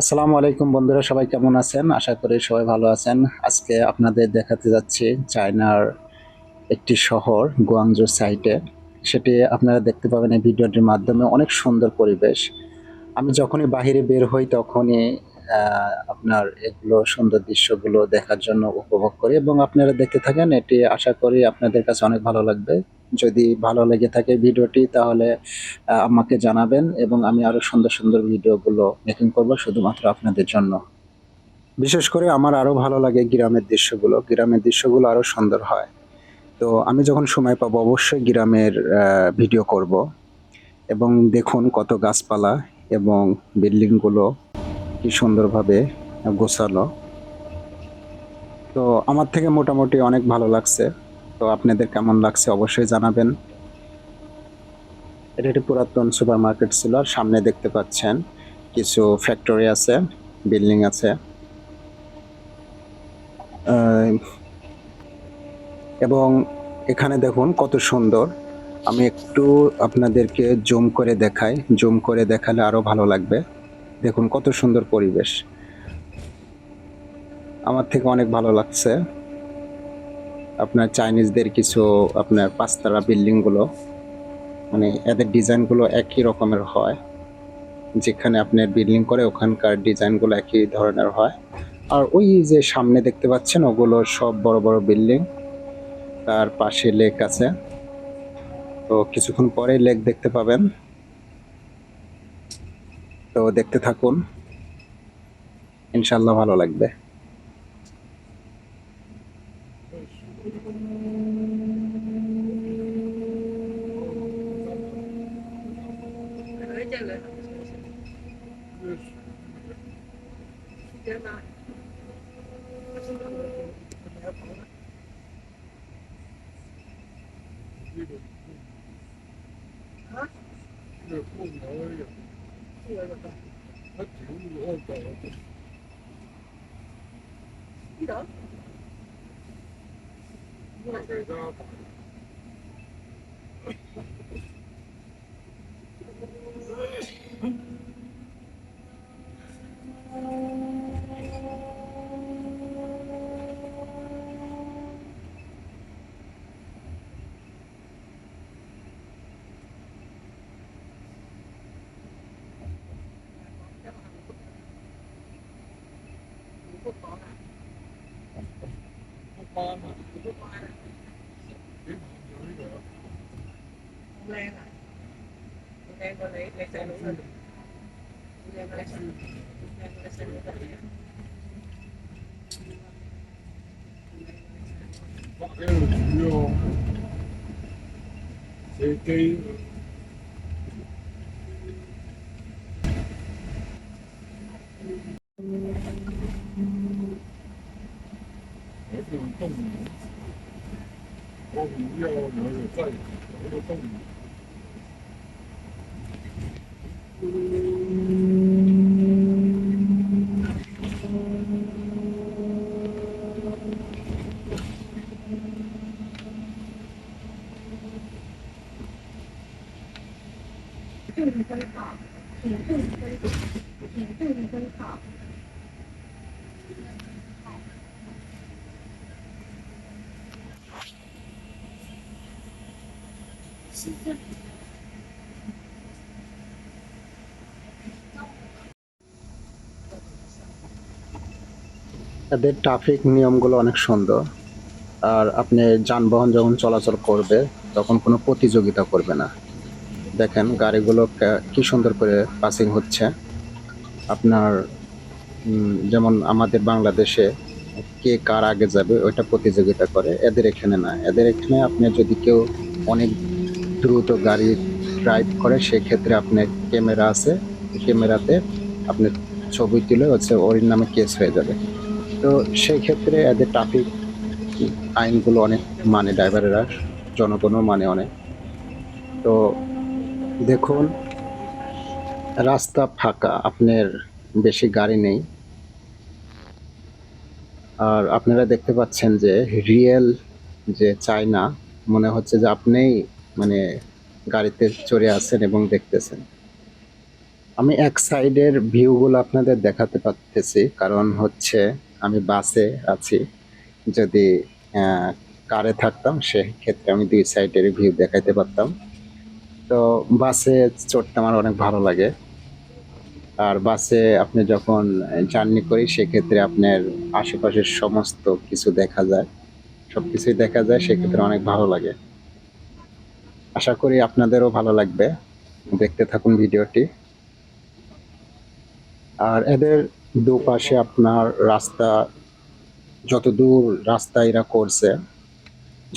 আসসালামু আলাইকুম বন্ধুরা, সবাই কেমন আছেন? আশা করি সবাই ভালো আছেন। আজকে আপনাদের দেখাতে যাচ্ছি চায়নার একটি শহর গুয়াংজো সাইটে। সেটি আপনারা দেখতে পাবেন এই ভিডিওটির মাধ্যমে অনেক সুন্দর পরিবেশ। আমি যখনই বাইরে বের হই তখনই আপনার এগুলো সুন্দর দৃশ্যগুলো দেখার জন্য উপভোগ করি এবং আপনারা দেখতে থাকেন, এটি আশা করি আপনাদের কাছে অনেক ভালো লাগবে। যদি ভালো লেগে থাকে ভিডিওটি, তাহলে আমাকে জানাবেন এবং আমি আরও সুন্দর সুন্দর ভিডিওগুলো মেকিং করব শুধুমাত্র আপনাদের জন্য। বিশেষ করে আমার আরও ভালো লাগে গ্রামের দৃশ্যগুলো। গ্রামের দৃশ্যগুলো আরও সুন্দর হয়। তো আমি যখন সময় পাবো, অবশ্যই গ্রামের ভিডিও করব। এবং দেখুন কত গাছপালা এবং বিল্ডিংগুলো কি সুন্দরভাবে গোছালো। তো আমার থেকে মোটামুটি অনেক ভালো লাগছে। তো আপনাদের কেমন লাগছে অবশ্যই জানাবেন। এটা একটি পুরাতন সুপার মার্কেট ছিল আর সামনে দেখতে পাচ্ছেন কিছু ফ্যাক্টরি আছে বিল্ডিং আছে। এবং এখানে দেখুন কত সুন্দর। আমি একটু আপনাদেরকে জুম করে দেখাই, জুম করে দেখালে আরও ভালো লাগবে। দেখুন কত সুন্দর পরিবেশ। আমার থেকে অনেক ভালো লাগছে। আপনার চাইনিজদের কিছু আপনার পাঁচতারা বিল্ডিংগুলো মানে এদের ডিজাইনগুলো একই রকমের হয়। যেখানে আপনার বিল্ডিং করে ওখানকার ডিজাইনগুলো একই ধরনের হয়। আর ওই যে সামনে দেখতে পাচ্ছেন, ওগুলো সব বড় বড় বিল্ডিং। তার পাশে লেক আছে। তো কিছুক্ষণ পরে লেক দেখতে পাবেন। তো দেখতে থাকুন। ইনশাল্লাহ ভালো লাগবে। they're not. Huh? You know? con Không lên à Không lên con lấy lấy xe lũ rồi Không lên con lấy xe lũ lên con lấy xe lũ rồi Bọn em là chủ yếu Xe cây 注意奔跑，请注意奔，请注意奔。এদের traffic নিয়মগুলো অনেক সুন্দর। আর আপনি যানবাহন যখন চলাচল করবে, তখন কোনো প্রতিযোগিতা করবে না। দেখেন গাড়িগুলো কা- সুন্দর করে পাসিং হচ্ছে। আপনার যেমন আমাদের বাংলাদেশে কে কার আগে যাবে, ওইটা প্রতিযোগিতা করে। এদের এখানে না। এদের এখানে আপনি যদি কেউ অনেক দ্রুত গাড়ি ড্রাইভ করে, সেক্ষেত্রে আপনার ক্যামেরা আছে। ক্যামেরাতে আপনার ছবি তুলে হচ্ছে, ওর নামে কেস হয়ে যাবে। তো সেই ক্ষেত্রে এদের ট্রাফিক আইনগুলো অনেক মানে ড্রাইভারেরা জনগণও মানে অনেক। তো দেখুন, রাস্তা ফাঁকা, আপনার বেশি গাড়ি নেই। আর আপনারা দেখতে পাচ্ছেন যে রিয়েল যে চায়না, মনে হচ্ছে যে আপনিই মানে গাড়িতে চড়ে আছেন এবং দেখতেছেন। আমি এক সাইডের ভিউগুলো আপনাদের দেখাতে পারতেছি, কারণ হচ্ছে আমি বাসে আছি। যদি কারে থাকতাম সেক্ষেত্রে আমি দুই সাইডের ভিউ দেখাইতে পারতাম। তো বাসে চড়তে আমার অনেক ভালো লাগে। আর বাসে আপনি যখন জার্নি করি, সেক্ষেত্রে আপনার আশেপাশের সমস্ত কিছু দেখা যায়। সব কিছুই দেখা যায়, সেক্ষেত্রে অনেক ভালো লাগে। আশা করি আপনাদেরও ভালো লাগবে। দেখতে থাকুন ভিডিওটি। আর এদের দুপাশে আপনার রাস্তা, যত দূর রাস্তা এরা করছে,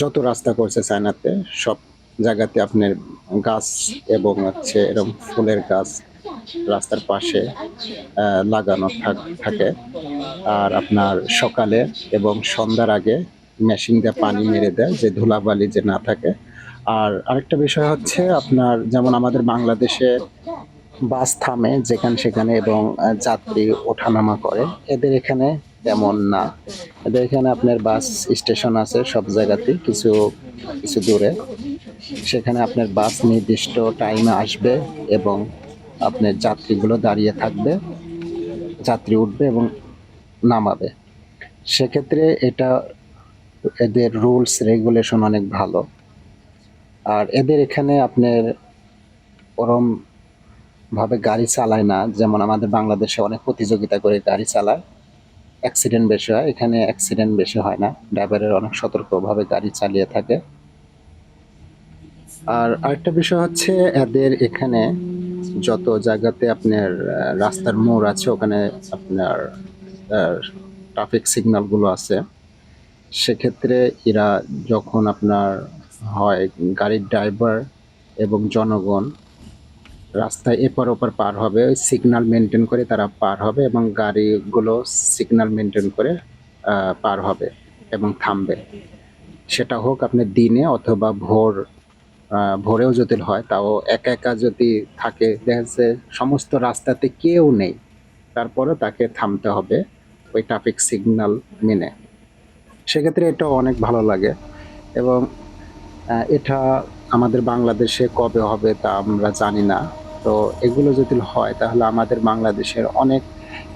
যত রাস্তা করছে চায়নাতে সব জায়গাতে আপনার গাছ এবং হচ্ছে এরকম ফুলের গাছ রাস্তার পাশে লাগানো থাকে। আর আপনার সকালে এবং সন্ধ্যার আগে মেশিন দিয়ে পানি মেরে দেয়, যে ধুলাবালি যে না থাকে। আর আরেকটা বিষয় হচ্ছে আপনার, যেমন আমাদের বাংলাদেশে বাস থামে যেখানে সেখানে এবং যাত্রী ওঠানামা করে। এদের এখানে তেমন না। এদের এখানে আপনার বাস স্টেশন আছে সব জায়গাতেই, কিছু কিছু দূরে। সেখানে আপনার বাস নির্দিষ্ট টাইমে আসবে এবং আপনার যাত্রীগুলো দাঁড়িয়ে থাকবে, যাত্রী উঠবে এবং নামাবে। সেক্ষেত্রে এটা এদের রুলস রেগুলেশন অনেক ভালো। আর এদের এখানে আপনার ওরম ভাবে গাড়ি চালায় না। যেমন আমাদের বাংলাদেশে অনেক প্রতিযোগিতা করে গাড়ি চালায়। অ্যাক্সিডেন্ট বেশি হয়। এখানে অ্যাক্সিডেন্ট বেশি হয় না। ড্রাইভারের অনেক সতর্কভাবে গাড়ি চালিয়ে থাকে। আর আরেকটা বিষয় হচ্ছে এদের এখানে যত জায়গাতে আপনার রাস্তার মোড় আছে, ওখানে আপনার ট্রাফিক সিগন্যালগুলো আছে, সেক্ষেত্রে এরা যখন আপনার হয় গাড়ির ড্রাইভার এবং জনগণ রাস্তায় এপার ওপার পার হবে, ওই সিগন্যাল মেনটেন করে তারা পার হবে এবং গাড়িগুলো সিগনাল মেনটেন করে পার হবে এবং থামবে। সেটা হোক আপনি দিনে অথবা ভোর ভোরেও যদি হয়, তাও একা একা যদি থাকে, দেখা যাচ্ছে সমস্ত রাস্তাতে কেউ নেই তারপরে তাকে থামতে হবে ওই ট্রাফিক সিগনাল মেনে। সেক্ষেত্রে এটা অনেক ভালো লাগে এবং এটা আমাদের বাংলাদেশে কবে হবে তা আমরা জানি না। তো এগুলো যদি হয়, তাহলে আমাদের বাংলাদেশের অনেক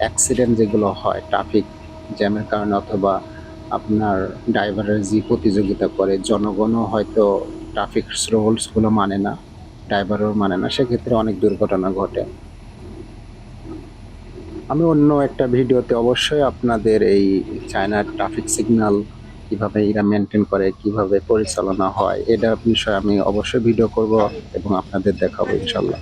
অ্যাক্সিডেন্ট যেগুলো হয় ট্রাফিক জ্যামের কারণে অথবা আপনার ড্রাইভারের যে প্রতিযোগিতা করে, জনগণও হয়তো ট্রাফিক রুলসগুলো মানে না ড্রাইভারও মানে না, সেক্ষেত্রে অনেক দুর্ঘটনা ঘটে। আমি অন্য একটা ভিডিওতে অবশ্যই আপনাদের এই চায়নার ট্রাফিক সিগন্যাল কীভাবে এরা মেনটেন করে, কীভাবে পরিচালনা হয়, এটা বিষয়ে আমি অবশ্যই ভিডিও করব এবং আপনাদের দেখাবো ইনশাল্লাহ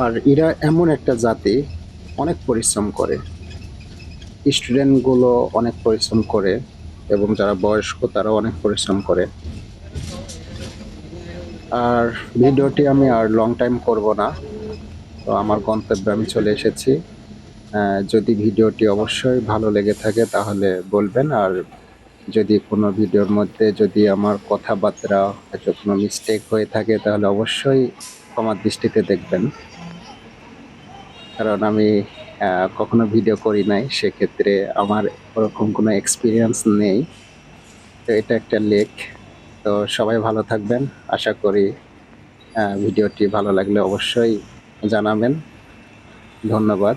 আর এরা এমন একটা জাতি, অনেক পরিশ্রম করে। স্টুডেন্টগুলো অনেক পরিশ্রম করে এবং যারা বয়স্ক, তারাও অনেক পরিশ্রম করে। আর ভিডিওটি আমি আর লং টাইম করব না। তো আমার গন্তব্যে আমি চলে এসেছি। যদি ভিডিওটি অবশ্যই ভালো লেগে থাকে তাহলে বলবেন, আর যদি কোনো ভিডিওর মধ্যে যদি আমার কথাবার্তা হয়তো কোনো মিস্টেক হয়ে থাকে, তাহলে অবশ্যই আমার দৃষ্টিতে দেখবেন। কারণ আমি কখনো ভিডিও করি নাই, সেক্ষেত্রে আমার ওরকম কোনো এক্সপিরিয়েন্স নেই। তো এটা একটা লেক। তো সবাই ভালো থাকবেন। আশা করি ভিডিওটি ভালো লাগলে অবশ্যই জানাবেন। ধন্যবাদ।